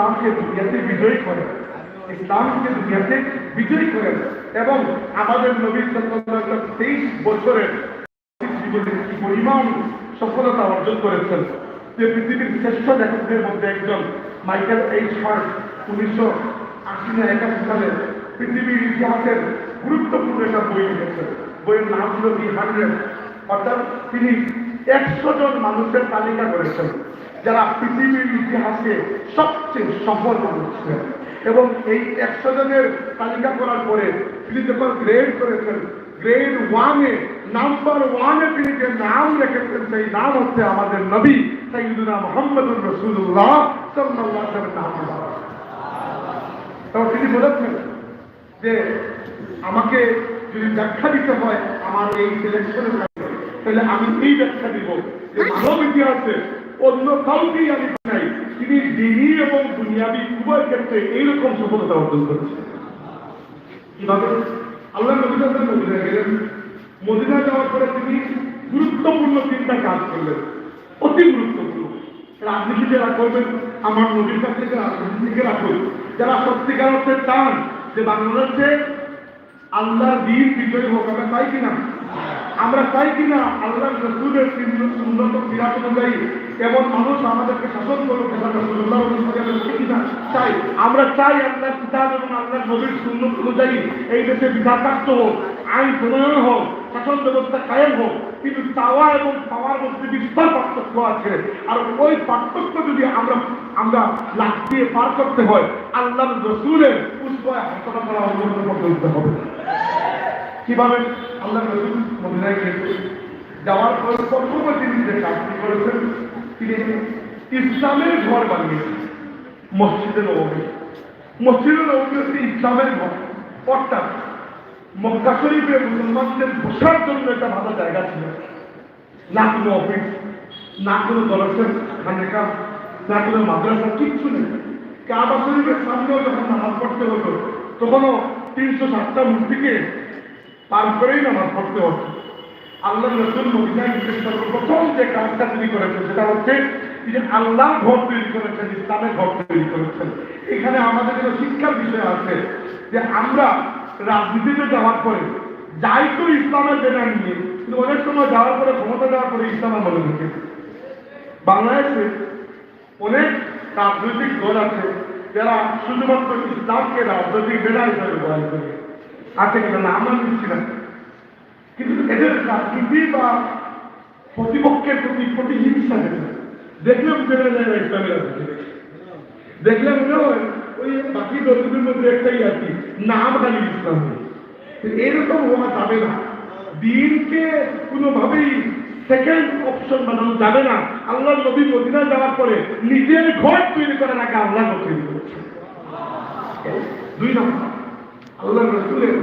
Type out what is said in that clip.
ইসলামকে দুনিয়াতে বিজয়ী করেন ইসলামকে দুনিয়াতে বিজয়ী করেন এবং আমাদের নবী সাল্লাল্লাহু তেইশ বছরের জীবনে কি পরিমাণ সফলতা অর্জন করেছেন? যে পৃথিবীর শ্রেষ্ঠ লেখকদের মধ্যে একজন মাইকেল এইচ হার্ট উনিশশো আশি না একাশি সালে পৃথিবীর ইতিহাসের গুরুত্বপূর্ণ একটা বই লিখেছেন। বইয়ের নাম ছিল দি হান্ড্রেড। অর্থাৎ তিনি একশো জন মানুষের তালিকা করেছেন। যারা পৃথিবীর ইতিহাসে সবচেয়ে সফল মানুষ ছিলেন। এবং এই একশো জনের তালিকা করার পরে তিনি যখন গ্রেড করেছেন গ্রেড ওয়ান ওয়ানে নাম্বার ওয়ানে তিনি যে নাম রেখেছেন, সেই নাম হচ্ছে আমাদের নবী রাসূলুল্লাহ সাল্লাল্লাহু আলাইহি ওয়াসাল্লামের নাম তখন তিনি বলেছেন যে, আমাকে যদি ব্যাখ্যা দিতে হয় আমার এই সিলেকশনের তাহলে আমি এই ব্যাখ্যা দিব। মানব ইতিহাসে অন্য কাউকেই আমি নাই। তিনি দিনী এবং দুনিয়াবি উভয় ক্ষেত্রে এইরকম সফলতা অর্জন করেছেন। কীভাবে? আল্লাহ নবী সাল্লাল্লাহু মদিনায় গেলেন মদিনায় যাওয়ার পরে তিনি গুরুত্বপূর্ণ তিনটা কাজ করলেন। অতি গুরুত্বপূর্ণ। রাজনীতি যারা করবেন, আমার নবীর কাছ রাজনীতিকে রাখুন যারা সত্যিকার অর্থে চান যে বাংলাদেশে আল্লাহ দিন বিজয়ী হোক, আমরা চাই কিনা? আমরা চাই কিনা আল্লাহ রসুলের উন্নত বিরাট অনুযায়ী এমন মানুষ আমাদেরকে শাসন করুক কিনা? চাই। আমরা চাই আল্লাহ কিতাব এবং আল্লাহ নবীর সুন্নত অনুযায়ী এই দেশে বিচারপ্রাপ্ত হোক, আইন প্রণয়ন হোক, শাসন ব্যবস্থা কায়েম হোক, কিন্তু চাওয়া এবং পাওয়ার মধ্যে বিস্তার পার্থক্য আছে, আর ওই পার্থক্য যদি আমরা আমরা লাভ দিয়ে পার করতে হয় আল্লাহ রসুলের পুষ্পয় অবলম্বন করতে হবে। কীভাবে আল্লাহ রসুল মদিনায় গিয়েছে যাওয়ার পর প্রথম তিনি যে কাজটি করেছেন, তিনি ইসলামের ঘর বানিয়েছেন, মসজিদে নবমী মসজিদে নবমী হচ্ছে ইসলামের ঘর। অর্থাৎ মক্কা শরীফে মুসলমানদের বসার জন্য একটা ভালো জায়গা ছিল। না কোনো অফিস, না কোনো দলসের খানেকা না কোনো মাদ্রাসা কিচ্ছু নেই। কাবা শরীফের সামনেও যখন নামাজ পড়তে হতো তখনও তিনশো সাতটা মূর্তিকে পার করেই নামাজ পড়তে হতো আল্লাহ নতুন মদিনায় সর্বপ্রথম যে কাজটা তিনি করেছেন, সেটা হচ্ছে তিনি আল্লাহ ঘর তৈরি করেছেন, ইসলামের ঘর তৈরি করেছেন। এখানে আমাদের যেন শিক্ষার বিষয় আছে যে আমরা রাজনীতিতে যাওয়ার পরে যাই তো ইসলামের বেনা নিয়ে, কিন্তু অনেক সময় যাওয়ার পরে, ক্ষমতা যাওয়ার পরে ইসলামের মনে ঢুকে বাংলাদেশে অনেক রাজনৈতিক দল আছে যারা শুধুমাত্র ইসলামকে রাজনৈতিক বেড়া হিসাবে ব্যবহার করে। আছে কিনা না, আমরা না কিন্তু এদের রাজনীতি বা প্রতিপক্ষের প্রতি প্রতিহিংসা যেটা দেখলে বুঝে যায় না ইসলামের রাজনীতি দেখলে মনে ওই বাকি দলগুলোর মধ্যে একটাই আর কি, নাম খালি ইসলাম এরকম হওয়া যাবে না। দিনকে কোনোভাবেই সেকেন্ড অপশন বানানো যাবে না। আল্লাহ নবী মদিনা যাওয়ার পরে নিজের ঘর তৈরি করার আগে আল্লাহ তৈরি করেছে দুই নম্বর। আল্লাহ রসুলের